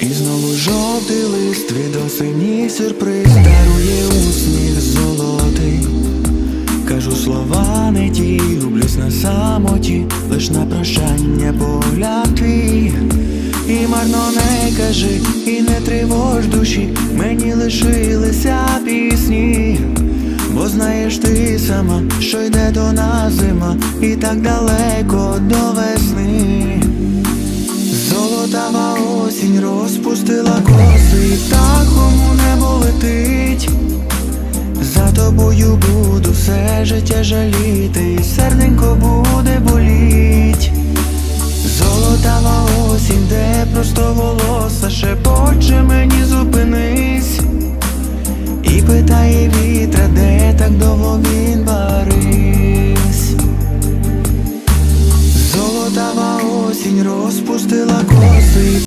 І знову жовтий лист від осені сюрприз дарує усміх золотий. Кажу слова не ті, гублюсь на самоті, лиш на прощання погляд твій. І марно не кажи, і не тривож душі, мені лишилися пісні. Бо знаєш ти сама, що йде до нас зима, і так далеко осінь розпустила коси, і птахом у небо летить. За тобою буду все життя жаліти, і серденько буде боліть. Золотава осінь, де просто волоса шепоче мені зупинись. І питає вітра, де так довго він барись. Золотава осінь розпустила коси.